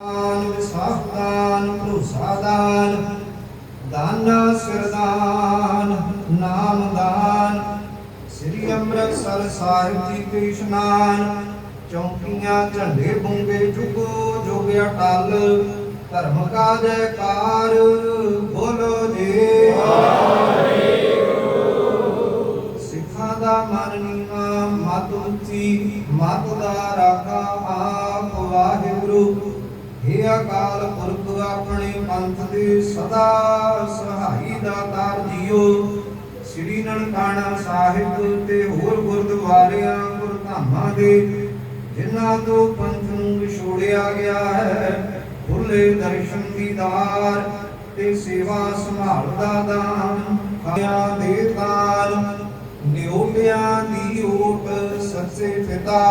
ਦਾਨ ਵਿਸਾਖ ਦਾਨ ਭਰੋਸਾ ਦਾਨ ਦਾਨਾ ਸਿਰਦਾਨ ਨਾਮ ਦਾਨ ਸ੍ਰੀ ਅੰਮ੍ਰਿਤਸਰ ਸਾਹਿਬ ਜੀ ਕੇ ਇਸ਼ਨਾਨ ਚੌਂਕੀਆਂ ਝੰਡੇ ਬੁੰਗੇ ਜੁਗੋ ਜੁਗ ਅਟਲ ਧਰਮ ਕਾ ਜੈਕਾਰ ਬੋਲੋ ਜੀ ਸਿੱਖਾਂ ਦਾ ਮਨ ਨੀਵਾ ਮਤ ਉੱਚੀ ਮਤ ਦਾ ਰਾਖਾ ਆਪ ਵਾਹਿਗੁਰੂ हे ਅਕਾਲ ਪੁਰਖ ਆਪਣੇ ਪੰਥ ਦੇ ਸਦਾ ਸਹਾਈ ਦਾਤਾਰ ਜੀਓ। ਸ੍ਰੀ ਨਨਕਾਣਾ ਸਾਹਿਬ ਤੇ ਹੋਰ ਗੁਰਦੁਆਰਿਆਂ, ਗੁਰਧਾਮਾਂ ਦੇ ਜਿਨ੍ਹਾਂ ਤੋਂ ਪੰਥ ਨੂੰ ਵਿਛੋੜਿਆ ਗਿਆ ਹੈ, ਖੁੱਲੇ ਦਰਸ਼ਨ ਦੀਦਾਰ ਤੇ ਸੇਵਾ ਸੰਭਾਲ ਦਾ ਦਾਨ, ਖਾਇਆਂ ਦੇ ਤਾਲ ਨਿਉਲਿਆਂ ਦੀ ਓਟ, ਸੱਚੇ ਪਿਤਾ,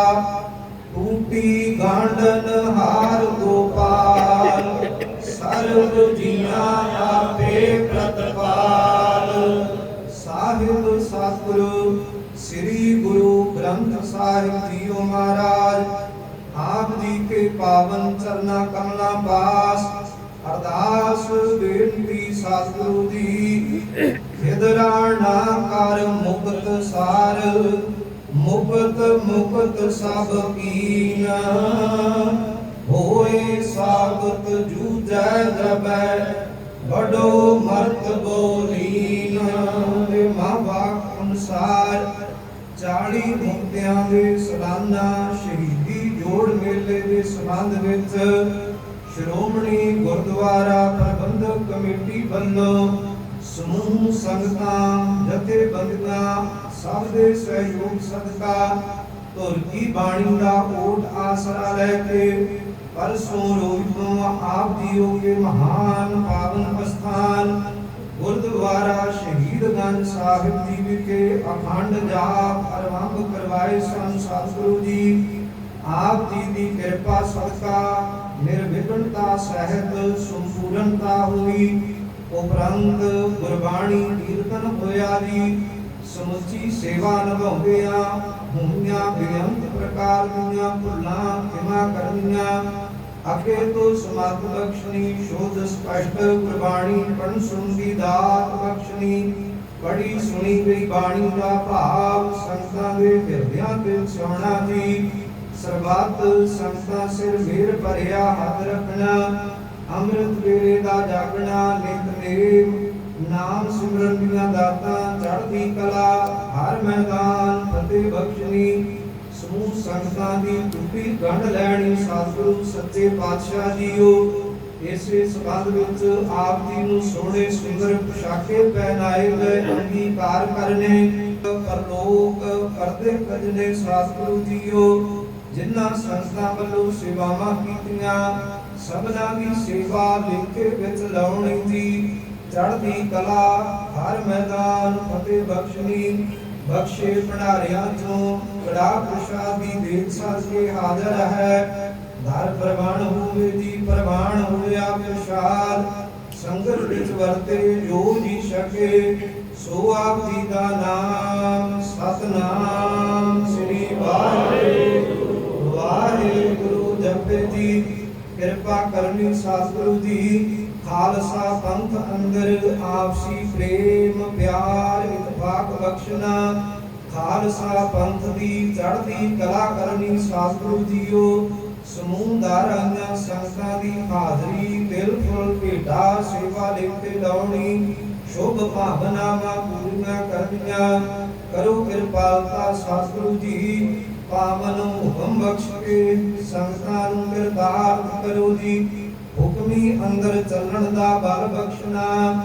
ਟੂਟੀ ਗਾਂਡਨ ਹਾਰ ਸਰਬ ਜੀਆਂ ਆਪੇ ਪ੍ਰਤਪਾਲ ਸਾਹਿਬ ਸਤਿਗੁਰੂ, ਸ੍ਰੀ ਗੁਰੂ ਗ੍ਰੰਥ ਸਾਹਿਬ ਜੀਓ ਮਹਾਰਾਜ, ਆਪ ਜੀ ਕੇ ਪਾਵਨ ਚਰਨਾ ਕਮਲਾਂ ਪਾਸ, ਅਰਦਾਸ ਬੇਨਤੀ ਸਤਿਗੁਰੂ ਜੀ ਖਿਦਰਾਣਾ ਕਰ ਮੁਕਤ ਸਾਰ, ਮੁਕਤ ਮੁਕਤ ਸਭ ਕੀਨ, ਹੋਏ ਸਾਬਤ ਜੂਜੈ ਜਬੈ ਬੜੋ ਮਰਤ ਬੋਲੀਨ ਦੇ ਮਹਾਵਾਕ ਅਨੁਸਾਰ 40 ਮੁਕਤਿਆਂ ਦੇ ਸਾਲਾਨਾ ਸ਼ਹੀਦੀ ਜੋੜ ਮੇਲੇ ਦੇ ਸੰਬੰਧ ਵਿੱਚ ਸ਼੍ਰੋਮਣੀ ਗੁਰਦੁਆਰਾ ਪ੍ਰਬੰਧਕ ਕਮੇਟੀ ਵੱਲੋਂ ਸਮੂਹ ਸੰਗਤਾਂ, ਜਥੇਬੰਦੀਆਂ, ਸਭ ਦੇ ਸਹਿਯੋਗ ਸਦਕਾ ਧੁਰ ਕੀ ਬਾਣੀ ਦਾ ਓਟ ਆਸਰਾ ਲੈ ਕੇ ਪਰਸੋਂ ਰੋਜ਼ ਆਪ ਜੀਓ ਕੇ ਮਹਾਨ ਪਾਵਨ ਅਸਥਾਨ। ਗੁਰਦੁਆਰਾ ਸ਼ਹੀਦਗੰਜ ਸਾਹਿਬ ਜੀ ਵਿਖੇ ਅਖੰਡ ਜਾਪ ਆਰੰਭ ਕਰਵਾਏ ਸਨ ਸਤਿਗੁਰੂ ਜੀ। ਆਪ ਜੀ ਦੀ ਕਿਰਪਾ ਸਦਕਾ ਨਿਰਵਿਘਨਤਾ ਸਹਿਤ ਸੰਪੂਰਨਤਾ ਹੋਈ। ਉਪਰੰਤ ਗੁਰਬਾਣੀ ਕੀਰਤਨ ਹੋਇਆ ਜੀ। ਸਮੁੱਚੀ ਸੇਵਾ ਨਿਭਾਉਂਦਿਆਂ ਹੋਈਆਂ ਬੇਅੰਤ ਪ੍ਰਕਾਰ ਦੀਆਂ ਭੁੱਲਾਂ ਖਿਮਾ ਕਰਨੀਆਂ। ਅਕੇ ਤੋ ਸਮਤ ਬਖਸ਼ਣੀ ਸ਼ੋਧ ਸਪਸ਼ਟ ਗੁਰਬਾਣੀ ਪੜਨ ਸੁਣ ਦਾਤ ਬਖਸ਼ਣੀ ਬੜੀ ਸੁਣੀ ਗਈ ਬਾਣੀ ਦਾ ਭਾਵ ਸੰਤਾਂ ਦੇ ਹਿਰਦਿਆਂ ਤੇ ਸੋਣਾ ਜੀ। ਸਰਬੱਤ ਸੰਤਾਂ ਸਿਰ ਮੇਰ ਭਰਿਆ ਹੱਥ ਰੱਖਣਾ। ਅੰਮ੍ਰਿਤ ਵੇਲੇ ਦਾ ਜਾਗਣਾ ਨਿਤਨੇਮ ਨਾਮ ਸਿਮਰਨ ਦੀਆਂ ਦਾਤਾਂ, ਚੜ੍ਹਦੀ ਕਲਾ, ਹਰ ਮੈਦਾਨ ਫਤਿਹ ਬਖਸ਼ਣੀ ਸਮੂਹ ਸੰਗਤਾਂ ਦੀ ਟੁੱਟੀ ਗੰਢ ਲੈਣੀ, ਸਤਿਗੁਰੂ ਸੱਚੇ ਪਾਤਸ਼ਾਹ ਜੀਓ। ਇਸੇ ਸਬੰਧ ਵਿੱਚ ਆਪ ਜੀ ਨੂੰ ਸੋਹਣੇ ਸੁੰਦਰ ਪੁਸ਼ਾਕੇ ਪਹਿਨਾਏ ਗਏ, ਅੰਗੀਕਾਰ ਕਰਨੇ। ਪਰਲੋਕ ਕਰਦੇ ਕਜਨੇ ਸਤਿਗੁਰੂ ਜੀਓ। ਜਿਨ੍ਹਾਂ ਸੰਸਥਾ ਵੱਲੋਂ ਸੇਵਾਵਾਂ ਕੀਤੀਆਂ, ਸਭਨਾਂ ਦੀ ਸੇਵਾ ਲਿਖੇ ਵਿੱਚ ਲਾਉਣੀ ਜੀ। ਚੜ੍ਹਦੀ ਕਲਾ, ਹਰ ਮੈਦਾਨ ਫਤਿਹ ਬਖਸ਼ਣੀ ਬਖਸ਼ੇ ਭੰਡਾਰਿਆਂ ਚੋਂ ਕੜਾ ਪ੍ਰਸ਼ਾਦ ਦੀ ਦੇਖ ਸਾਜ ਕੇ ਹਾਜ਼ਰ ਹੈ। ਧਰ ਪ੍ਰਵਾਨ ਹੋਵੇ, ਜੀ ਪ੍ਰਵਾਨ ਹੋਇਆ ਪ੍ਰਸ਼ਾਦ। ਸੰਗਤ ਵਿੱਚ ਵਰਤੇ ਜੋ ਜੀ ਸਕੇ ਸੋ ਆਪ ਜੀ ਦਾ ਨਾਮ ਸਤਨਾਮ। ਸ੍ਰੀ ਵਾਹਿਗੁਰੂ ਵਾਹਿਗੁਰੂ ਜਪੇ ਜੀ। ਕਿਰਪਾ ਕਰਨੀ ਸਤਿਗੁਰੂ ਜੀ ਖਾਲਸਾ ਪੰਥ ਅੰਦਰ ਆਪਸੀ ਪ੍ਰੇਮ, ਪਿਆਰ, ਇਤਫਾਕ ਬਖਸ਼ਣਾ। ਖਾਲਸਾ ਪੰਥ ਦੀ ਚੜ੍ਹਦੀ ਕਲਾ ਕਰਨੀ ਸਤਿਗੁਰੂ ਜੀਓ। ਸਮੂਹ ਦਾਰਾਂਆਂ ਸੰਗਤਾਂ ਦੀ ਹਾਜ਼ਰੀ ਦਿਲ ਫੁੱਲ ਭੇਟਾ ਸੇਵਾ ਲੈ ਲਾਉਣੀ। ਸ਼ੁਭ ਭਾਵਨਾਵਾਂ ਪੂਰੀਆਂ ਕਰਨੀਆਂ। ਕਰੋ ਕਿਰਪਾਲਤਾ ਸਤਿਗੁਰੂ ਜੀ। ਪਾਵਨ ਹੁਕਮ ਬਖਸ਼ ਕੇ ਸੰਗਤਾਂ ਨੂੰ ਕਿਰਦਾਰ ਕਰੋ ਜੀ। ਹੁਕਮੀ ਅੰਦਰ ਚੱਲਣ ਦਾ ਬਲ ਬਖਸ਼ਣਾ।